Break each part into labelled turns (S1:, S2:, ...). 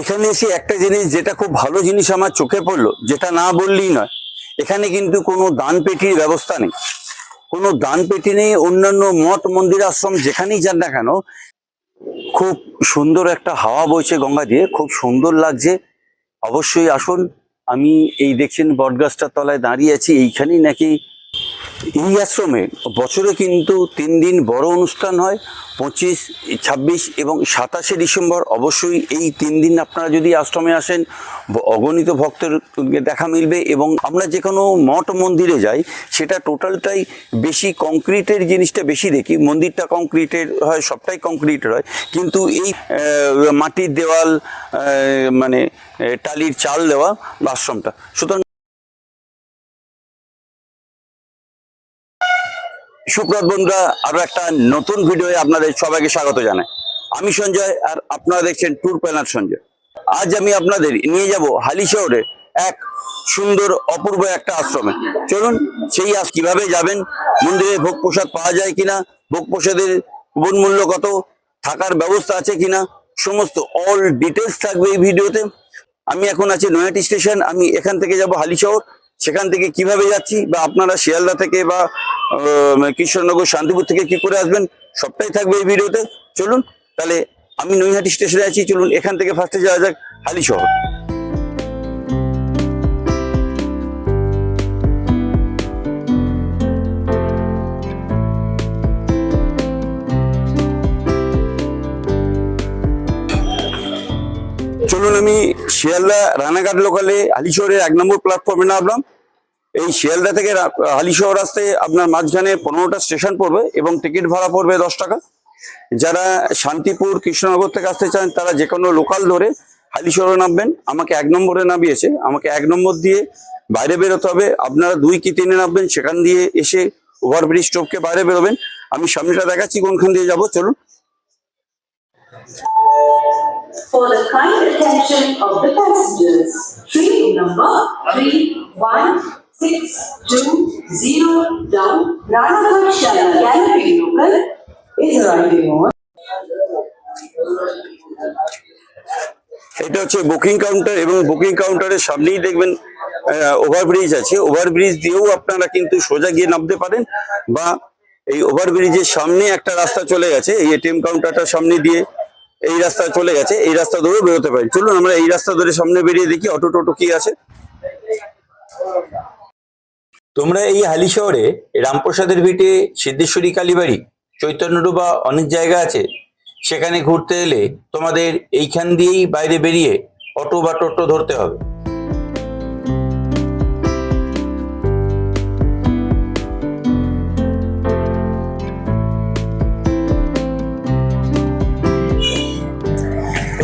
S1: এখানে এসে একটা জিনিস যেটা খুব ভালো জিনিস আমার চোখে পড়ল, যেটা না বললেই নয়। এখানে কিন্তু কোনো দান পেটির ব্যবস্থা নেই। কোনো দান পেটি নেই, অন্যান্য মঠ, মন্দির, আশ্রম যেখানেই যান না কেন, খুব সুন্দর একটা হাওয়া বইছে গঙ্গা দিয়ে, খুব সুন্দর লাগছে। অবশ্যই আসুন, আমি এই দেখছেন বটগাছটার তলায় দাঁড়িয়ে আছি, এইখানেই নাকি এই আশ্রমে বছরে কিন্তু তিন দিন বড় অনুষ্ঠান হয়, পঁচিশ, ছাব্বিশ এবং সাতাশে ডিসেম্বর। অবশ্যই এই তিন দিন আপনারা যদি আশ্রমে আসেন অগণিত ভক্তের দেখা মিলবে এবং আমরা যে কোনো মঠ মন্দিরে যাই, সেটা টোটালটাই বেশি কংক্রিটের জিনিসটা বেশি দেখি। মন্দিরটা কংক্রিটের হয়, সবটাই কংক্রিটের হয়। কিন্তু এই মাটির দেওয়াল মানে টালির চাল দেওয়া আশ্রমটা। সুতরাং সুপ্রত বন্ধুরা, আরও একটা নতুন ভিডিওয়ে আপনাদের সবাইকে স্বাগত জানাই। আমি সঞ্জয় আর আপনারা দেখছেন ট্যুর প্ল্যানার সঞ্জয়। আজ আমি আপনাদের নিয়ে যাব হালি শহরে এক সুন্দর অপূর্ব একটা আশ্রমে। চলুন, সেই আজ কীভাবে যাবেন, মন্দিরে ভোগ প্রসাদ পাওয়া যায় কিনা, ভোগ প্রসাদের কোন মূল্য কত, থাকার ব্যবস্থা আছে কিনা, সমস্ত অল ডিটেলস থাকবে এই ভিডিওতে আমি এখন আছি নয়াটি স্টেশন, আমি এখান থেকে যাব হালিশহর সেখান থেকে কীভাবে যাচ্ছি বা আপনারা শিয়ালদা থেকে বা কৃষ্ণনগর শান্তিপুর থেকে কি করে আসবেন, সবটাই থাকবে এই ভিডিওতে। চলুন, তাহলে আমি নৈহাটি স্টেশনে আছি, চলুন এখান থেকে ফার্স্টে যাওয়া যাক হালিশহর চলুন আমি শিয়ালদা রানাঘাট লোকালে হালিশহরের এক নম্বর প্ল্যাটফর্মে নামলাম। এই শিয়ালদা থেকে হালিশহর আসতে আপনার মাঝখানে পনেরোটা স্টেশন পড়বে এবং টিকিট ভাড়া পড়বে দশ টাকা। যারা শান্তিপুর কৃষ্ণনগর থেকে আসতে চান তারা যে কোনো লোকাল ধরে হালিশহরে নামবেন। আমাকে এক নম্বরে নামিয়েছে। আমাকে এক নম্বর দিয়ে বাইরে বেরোতে হবে। আপনারা দুই কি তিনে নামবেন সেখান দিয়ে এসে ওভারব্রিজ টপকে বাইরে বেরোবেন। আমি সামনেটা দেখাচ্ছি কোনখান দিয়ে যাব চলুন।
S2: For the kind attention of the passengers, train number three one six two zero down Ranaghat Shala Galloping Local is arriving on
S1: এটা হচ্ছে বুকিং কাউন্টার এবং বুকিং কাউন্টারের সামনেই দেখবেন ওভারব্রিজ আছে। ওভারব্রিজ দিয়েও আপনারা কিন্তু সোজা গিয়ে নামতে পারেন বা এই ওভারব্রিজের সামনে একটা রাস্তা চলে গেছে, এই এটিএম কাউন্টারটার সামনে দিয়ে এই রাস্তা চলে গেছে, এই রাস্তা ধরেও বেরোতে পারেন। চলুন, আমরা এই রাস্তা ধরে সামনে বেরিয়ে দেখি অটো টোটো কি আছে। তোমরা এই হালি শহরে রামপ্রসাদের ভিটে সিদ্ধেশ্বরী কালীবাড়ি চৈতন্যডুবা অনেক জায়গা আছে। সেখানে ঘুরতে এলে তোমাদের এইখান দিয়েই বাইরে বেরিয়ে অটো বা টোটো ধরতে হবে।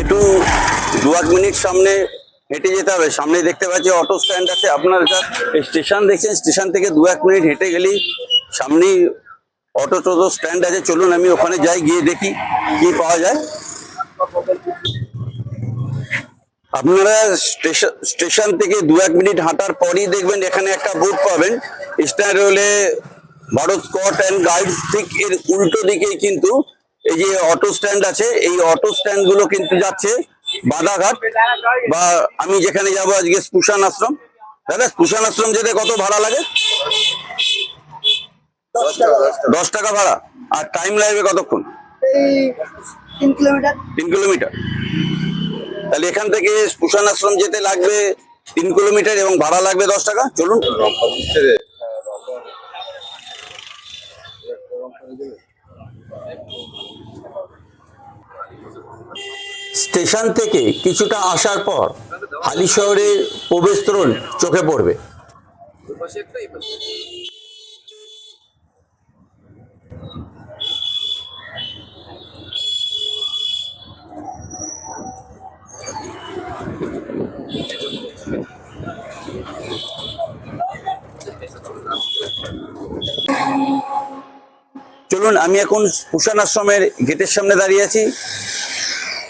S1: একটু দু এক মিনিট সামনে হেঁটে যেতে হবে। সামনে দেখতে পাচ্ছি অটো স্ট্যান্ড আছে। আপনার স্টেশন দেখছেন স্টেশন থেকে দু এক মিনিট হেঁটে গেলেই সামনেই অটো টোটো স্ট্যান্ড আছে। চলুন, আমি ওখানে যাই, গিয়ে দেখি কি পাওয়া যায়। আপনারা স্টেশন থেকে দু এক মিনিট হাঁটার পরই দেখবেন এখানে একটা বোর্ড পাবেন। স্ট্যান্ড হলে ভারত স্কট অ্যান্ড গাইড ঠিক এর উল্টো দিকে কিন্তু এই যে অটো স্ট্যান্ড আছে, এই অটো স্ট্যান্ডগুলো কিন্তু যাচ্ছে। বাদাঘাট বা আমি যেখানে যাব আজকে স্পুশান আশ্রম। দাদা স্পুশান আশ্রম যেতে কত ভাড়া লাগে? দশ টাকা ভাড়া। আর টাইম লাগবে কতক্ষণ?
S3: তিন কিলোমিটার।
S1: তিন কিলোমিটার। তাহলে এখান থেকে স্পুশান আশ্রম যেতে লাগবে তিন কিলোমিটার এবং ভাড়া লাগবে দশ টাকা? চলুন। স্টেশন থেকে কিছুটা আসার পর হালি শহরের প্রবেশতরণ চোখে পড়বে। চলুন, আমি এখন কুষাণ আশ্রমের গেটের সামনে দাঁড়িয়ে আছি।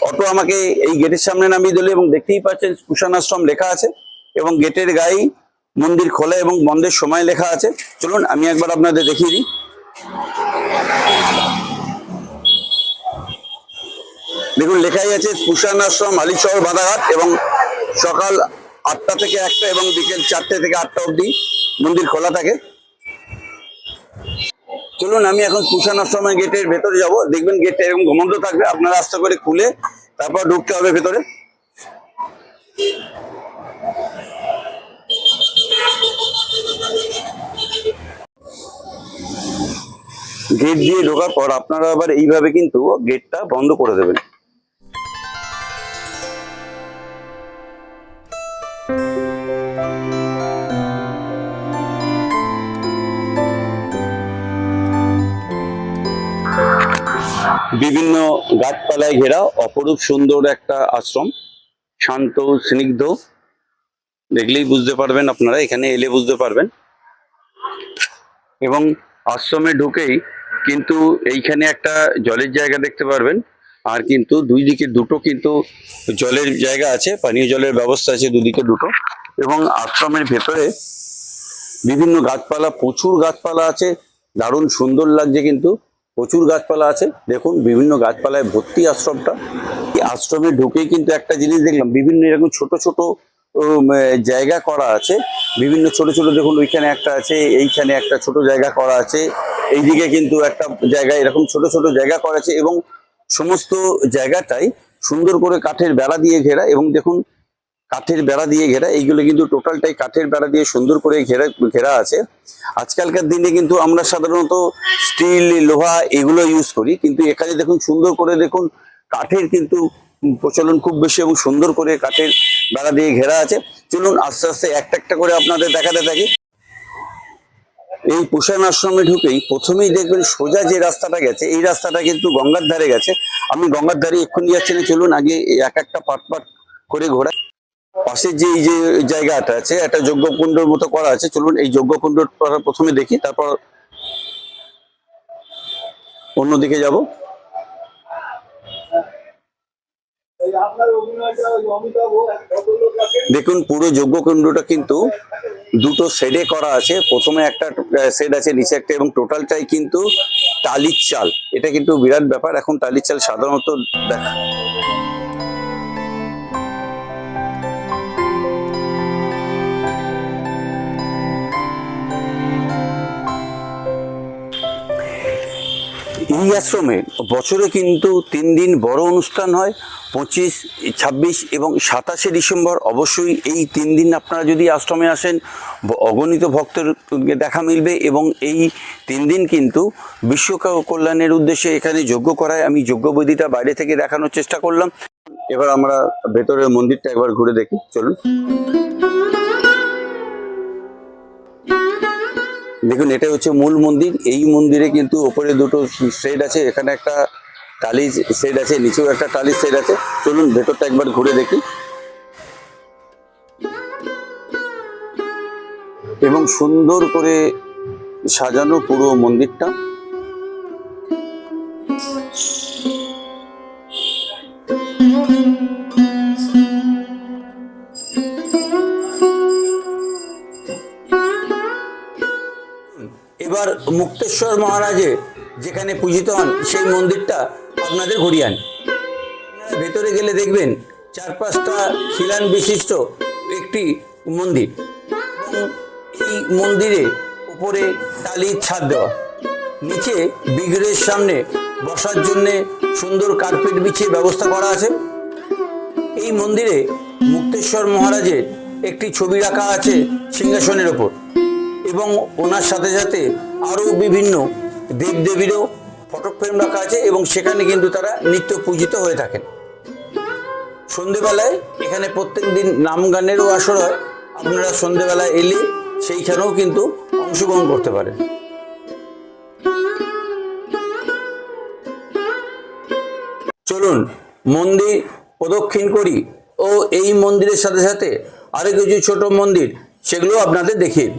S1: অটো আমাকে এই গেটের সামনে নামিয়ে দিল এবং দেখতেই পাচ্ছেন কুষাণ আশ্রম লেখা আছে এবং গেটের গায়ে মন্দির খোলা এবং বন্ধের সময় লেখা আছে। চলুন, আমি একবার আপনাদের দেখিয়ে দিই। দেখুন, লেখাই আছে পুষান আশ্রম আলিশহর বাধাঘাট এবং সকাল আটটা থেকে একটা এবং বিকেল চারটে থেকে আটটা অবধি মন্দির খোলা থাকে। চলুন, আমি এখন কুষাণ আশ্রমের গেটের ভেতরে যাব। দেখবেন গেটটা এরকম ঘুমন্ত থাকবে, আপনারা আস্তে করে খুলে তারপর ঢুকতে হবে ভেতরে। গেট দিয়ে ঢোকার পর আপনারা আবার এইভাবে কিন্তু গেটটা বন্ধ করে দেবেন। বিভিন্ন গাছপালায় ঘেরা অপরূপ সুন্দর একটা আশ্রম। শান্ত, স্নিগ্ধ। দেখলেই বুঝতে পারবেন আপনারা, এখানে এলে বুঝতে পারবেন। এবং আশ্রমে ঢুকেই কিন্তু এইখানে একটা জলের জায়গা দেখতে পারবেন। আর কিন্তু দুই দিকে দুটো কিন্তু জলের জায়গা আছে, পানীয় জলের ব্যবস্থা আছে দুদিকে দুটো। এবং আশ্রমের ভেতরে বিভিন্ন গাছপালা, প্রচুর গাছপালা আছে। দারুণ সুন্দর লাগছে কিন্তু। প্রচুর গাছপালা আছে। দেখুন, বিভিন্ন গাছপালায় ভর্তি আশ্রমটা। এই আশ্রমে ঢুকে কিন্তু একটা জিনিস দেখলাম, বিভিন্ন এরকম ছোট ছোট জায়গা করা আছে। বিভিন্ন ছোট ছোট, দেখুন, ওইখানে একটা আছে, এইখানে একটা ছোট জায়গা করা আছে। এইদিকে কিন্তু একটা জায়গা, এরকম ছোট ছোট জায়গা করা আছে এবং সমস্ত জায়গাটাই সুন্দর করে কাঠের বেড়া দিয়ে ঘেরা এবং দেখুন কাঠের বেড়া দিয়ে ঘেরা, এইগুলো কিন্তু টোটালটাই কাঠের বেড়া দিয়ে সুন্দর করে ঘেরা ঘেরা আছে। আজকালকার দিনে কিন্তু আমরা সাধারণত স্টিল, লোহা এগুলো ইউজ করি, কিন্তু এখানে দেখুন, সুন্দর করে দেখুন, কাঠের কিন্তু প্রচলন খুব বেশি এবং সুন্দর করে কাঠের বেড়া দিয়ে ঘেরা আছে। চলুন, আস্তে আস্তে একটা একটা করে আপনাদের দেখাতে থাকি। এই পুষান আশ্রমে ঢুকেই প্রথমেই দেখবেন সোজা যে রাস্তাটা গেছে, এই রাস্তাটা কিন্তু গঙ্গার ধারে গেছে। আমি গঙ্গার ধারে এক্ষুনি যাচ্ছি না, চলুন আগে এক একটা পাট পাট করে ঘোরা পাশে যে এই যে জায়গাটা আছে, একটা যজ্ঞকুণ্ডর মতো করা আছে। চলুন এই যজ্ঞকুণ্ড প্রথমে দেখি, তারপর অন্যদিকে যাব। দেখুন, পুরো যজ্ঞকুণ্ডটা কিন্তু দুটো শেডে করা আছে। প্রথমে একটা শেড আছে নিচে একটা এবং টোটালটাই কিন্তু টালির চাল। এটা কিন্তু বিরাট ব্যাপার। এখন টালির চাল সাধারণত দেখা এই আশ্রমে বছরে কিন্তু তিন দিন বড় অনুষ্ঠান হয়, পঁচিশ, ছাব্বিশ এবং সাতাশে ডিসেম্বর। অবশ্যই এই তিন দিন আপনারা যদি আশ্রমে আসেন অগণিত ভক্তের দেখা মিলবে এবং এই তিন দিন কিন্তু বিশ্ব কল্যাণের উদ্দেশ্যে এখানে যোগ্য করায় আমি যজ্ঞবেদিটা বাইরে থেকে দেখানোর চেষ্টা করলাম। এবার আমরা ভেতরের মন্দিরটা একবার ঘুরে দেখি, চলুন। দেখুন এটা হচ্ছে মূল মন্দির। এই মন্দিরে কিন্তু ওপরে দুটো শেড আছে, এখানে একটা টালি শেড আছে, নিচেও একটা টালি শেড আছে। চলুন, ভেতরটা একবার ঘুরে দেখি। এবং সুন্দর করে সাজানো পুরো মন্দিরটা। এবার মুক্তেশ্বর মহারাজে যেখানে পূজিত হন, সেই মন্দিরটা আপনাদের ঘুরিয়ে আনি। আপনারা ভেতরে গেলে দেখবেন চার পাঁচটা খিলান বিশিষ্ট একটি মন্দির। এই মন্দিরে উপরে টালির ছাদ দেওয়া। নিচে বিগ্রহের সামনে বসার জন্যে সুন্দর কার্পেট বিছিয়ে ব্যবস্থা করা আছে। এই মন্দিরে মুক্তেশ্বর মহারাজের একটি ছবি রাখা আছে সিংহাসনের ওপর। এবং ওনার সাথে সাথে আরও বিভিন্ন দেবদেবীরও ফটো ফ্রেম রাখা আছে এবং সেখানে কিন্তু তারা নিত্য পূজিত হয়ে থাকেন। সন্ধেবেলায় এখানে প্রত্যেক দিন নাম গানেরও আসর হয়। আপনারা সন্ধেবেলায় এলে সেইখানেও কিন্তু অংশগ্রহণ করতে পারেন। চলুন, মন্দির প্রদক্ষিণ করি ও এই মন্দিরের সাথে সাথে আরও কিছু ছোট মন্দির সেগুলো আপনাদের দেখিয়ে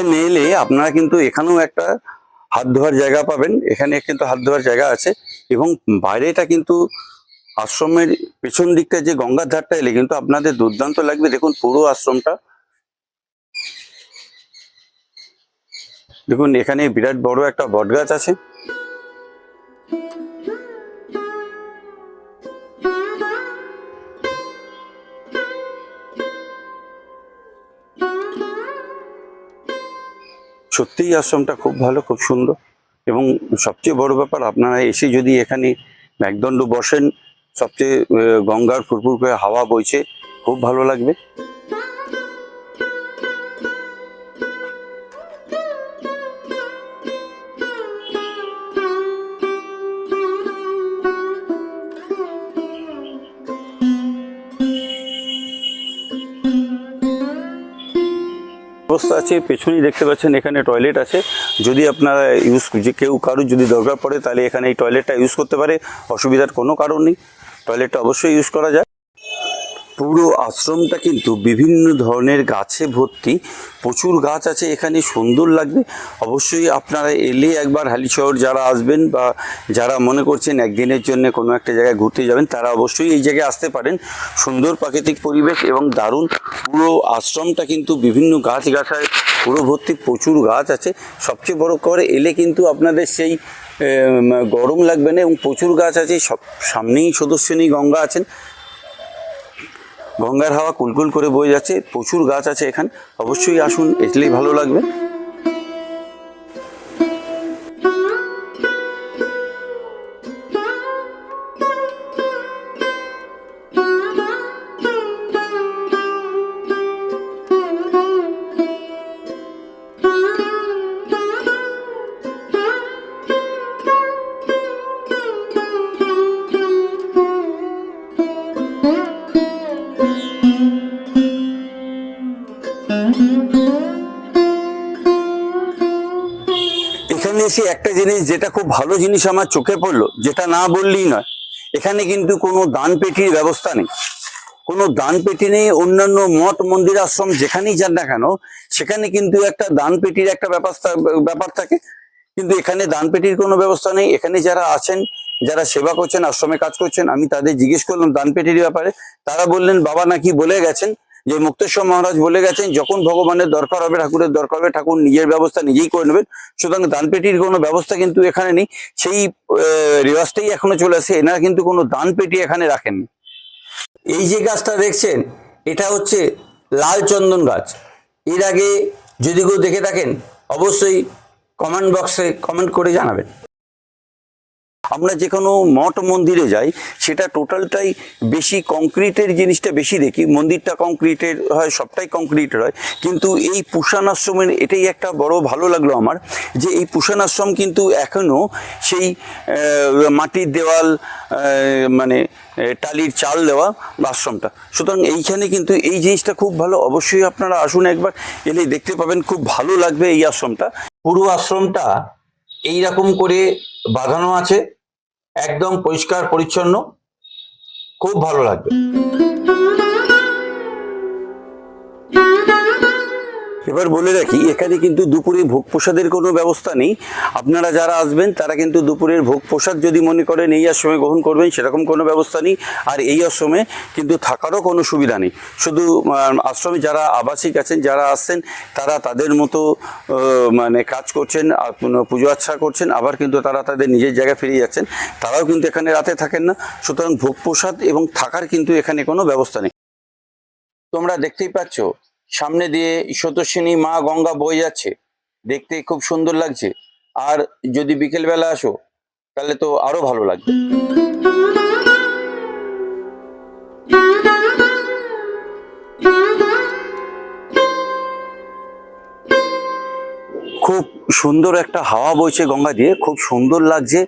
S1: এখানে এলে আপনারা কিন্তু এখানেও একটা হাত ধোয়ার জায়গা পাবেন। এখানে কিন্তু হাত ধোয়ার জায়গা আছে এবং বাইরেটা কিন্তু আশ্রমের পেছন দিকটা যে গঙ্গার ধারটা এলে কিন্তু আপনাদের দুর্দান্ত লাগবে। দেখুন, পুরো আশ্রমটা। দেখুন, এখানে বিরাট বড় একটা বটগাছ আছে। সত্যিই আশ্রমটা খুব ভালো, খুব সুন্দর। এবং সবচেয়ে বড় ব্যাপার, আপনারা এসে যদি এখানে একদণ্ড বসেন, সবচেয়ে গঙ্গার ফুরফুর করে হাওয়া বইছে, খুব ভালো লাগবে। ব্যবস্থা আছে, পেছনেই দেখতে পাচ্ছেন এখানে টয়লেট আছে। যদি আপনারা ইউজ যে কেউ কারোর যদি দরকার পড়ে, তাহলে এখানে এই টয়লেটটা ইউজ করতে পারে, অসুবিধার কোনো কারণ নেই। টয়লেটটা অবশ্যই ইউজ করা যায়। পুরো আশ্রমটা কিন্তু বিভিন্ন ধরনের গাছে ভর্তি। প্রচুর গাছ আছে এখানে, সুন্দর লাগবে। অবশ্যই আপনারা এলে একবার হালিশহর যারা আসবেন বা যারা মনে করছেন একদিনের জন্য কোনো একটা জায়গায় ঘুরতে যাবেন, তারা অবশ্যই এই জায়গায় আসতে পারেন। সুন্দর প্রাকৃতিক পরিবেশ এবং দারুণ পুরো আশ্রমটা কিন্তু বিভিন্ন গাছ গাছায় পুরো ভর্তি, প্রচুর গাছ আছে। সবচেয়ে বড় করে এলে কিন্তু আপনাদের সেই গরম লাগবে না এবং প্রচুর গাছ আছে। সব সামনেই সদস্যনী গঙ্গা আছেন। গঙ্গার হাওয়া কুলকুল করে বয়ে যাচ্ছে, প্রচুর গাছ আছে এখানে। অবশ্যই আসুন এটলেই ভালো লাগবে। জিনিস, যেটা খুব ভালো জিনিস আমার চোখে পড়ল, যেটা না বললেই নয়। এখানে কিন্তু কোনো দান পেটির ব্যবস্থা নেই। কোনো দান পেটি নেই, অন্যান্য মঠ, মন্দির, আশ্রম, যেখানেই যান না কেন, সেখানে কিন্তু একটা দান পেটির একটা ব্যাপার থা- ব্যাপার থাকে। কিন্তু এখানে দান পেটির কোনো ব্যবস্থা নেই। এখানে যারা আছেন, যারা সেবা করছেন, আশ্রমে কাজ করছেন, আমি তাদের জিজ্ঞেস করলাম দান পেটির ব্যাপারে। তারা বললেন, বাবা নাকি বলে গেছেন যে মুক্তেশ্বর মহারাজ বলে গেছেন, যখন ভগবানের দরকার হবে, ঠাকুরের দরকার হবে, ঠাকুর নিজের ব্যবস্থা নিজেই করে নেবেন। সুতরাং দান পেটির কোনো ব্যবস্থা কিন্তু এখানে নেই। সেই রেওয়াজটাই এখনও চলে আসে। এনারা কিন্তু কোনো দান পেটি এখানে রাখেননি। এই যে গাছটা দেখছেন, এটা হচ্ছে লাল চন্দন গাছ। এর আগে যদি কেউ দেখে থাকেন, অবশ্যই কমেন্ট বক্সে কমেন্ট করে জানাবেন। আমরা যে কোনো মঠ মন্দিরে যাই, সেটা টোটালটাই বেশি কংক্রিটের জিনিসটা বেশি দেখি। মন্দিরটা কংক্রিটের হয়, সবটাই কংক্রিটের হয়। কিন্তু এই পুষাণ আশ্রমের এটাই একটা বড় ভালো লাগল আমার, যে এই পুষাণ আশ্রম কিন্তু এখনও সেই মাটির দেওয়াল মানে টালির চাল দেওয়া আশ্রমটা। সুতরাং এইখানে কিন্তু এই জিনিসটা খুব ভালো। অবশ্যই আপনারা আসুন একবার এলে দেখতে পাবেন খুব ভালো লাগবে এই আশ্রমটা। পুরো আশ্রমটা এইরকম করে বাঁধানো আছে। একদম পরিষ্কার পরিচ্ছন্ন। খুব ভালো লাগবে। এবার বলে রাখি, এখানে কিন্তু দুপুরে ভোগ প্রসাদের কোনো ব্যবস্থা নেই। আপনারা যারা আসবেন, তারা কিন্তু দুপুরের ভোগ প্রসাদ যদি মনে করেন এই আশ্রমে গ্রহণ করবেন, সেরকম কোনো ব্যবস্থা নেই। আর এই আশ্রমে কিন্তু থাকারও কোনো সুবিধা নেই। শুধু আশ্রমে যারা আবাসিক আছেন, যারা আসছেন, তারা তাদের মতো মানে কাজ করছেন পুজো আচ্ছা করছেন, আবার কিন্তু তারা তাদের নিজের জায়গায় ফিরে যাচ্ছেন। তারাও কিন্তু এখানে রাতে থাকেন না। সুতরাং ভোগ প্রসাদ এবং থাকার কিন্তু এখানে কোনো ব্যবস্থা নেই। তোমরা দেখতেই পাচ্ছ সামনে দিয়ে স্রোতস্বিনী মা গঙ্গা বয়ে যাচ্ছে, দেখতে খুব সুন্দর লাগছে। আর যদি বিকেলবেলা আসো, তাহলে তো আরও ভালো লাগবে। খুব সুন্দর একটা হাওয়া বইছে গঙ্গা দিয়ে, খুব সুন্দর লাগছে।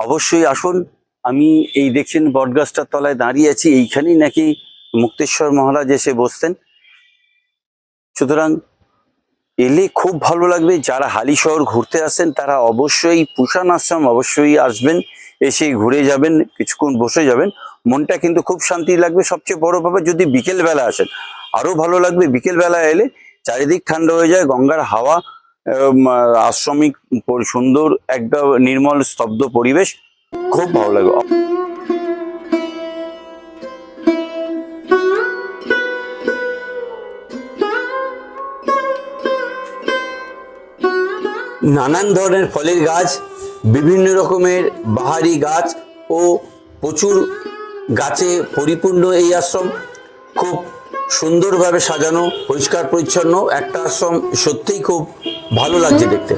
S1: অবশ্যই আসুন, আমি এই দেখছেন বটগাছটার তলায় দাঁড়িয়ে আছি, এইখানেই নাকি মুক্তেশ্বর মহারাজ এসে বসতেন সুতরাং এলে খুব ভালো লাগবে। যারা হালি শহর ঘুরতে আসেন, তারা অবশ্যই পুষাণ আশ্রম অবশ্যই আসবেন, এসে ঘুরে যাবেন, কিছুক্ষণ বসে যাবেন। মনটা কিন্তু খুব শান্তি লাগবে। সবচেয়ে বড় ব্যাপার, যদি বিকেল বেলা আসেন, আরও ভালো লাগবে। বিকেল বেলা এলে চারিদিক ঠান্ডা হয়ে যায়, গঙ্গার হাওয়া আশ্রমিক, সুন্দর একটা নির্মল, স্তব্ধ পরিবেশ, খুব ভালো লাগবে। নানান ধরনের ফলের গাছ, বিভিন্ন রকমের বাহারি গাছ ও প্রচুর গাছে পরিপূর্ণ এই আশ্রম। খুব সুন্দরভাবে সাজানো পরিষ্কার পরিচ্ছন্ন একটা আশ্রম সত্যিই খুব ভালো লাগছে দেখতে।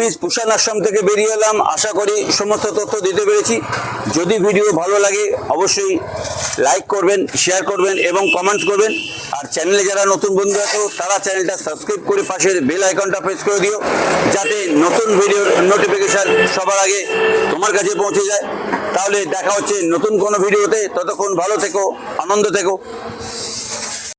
S1: আমি পুষান আশ্রম থেকে বেরিয়ে এলাম। আশা করি সমস্ত তথ্য দিতে পেরেছি। যদি ভিডিও ভালো লাগে, অবশ্যই লাইক করবেন শেয়ার করবেন এবং কমেন্টস করবেন। আর চ্যানেলে যারা নতুন বন্ধু আছো, তারা চ্যানেলটা সাবস্ক্রাইব করে পাশের বেল আইকনটা প্রেস করে দিও, যাতে নতুন ভিডিওর নোটিফিকেশান সবার আগে তোমার কাছে পৌঁছে যায়। তাহলে দেখা হচ্ছে নতুন কোনো ভিডিওতে ততক্ষণ ভালো থেকো, আনন্দ থেকো।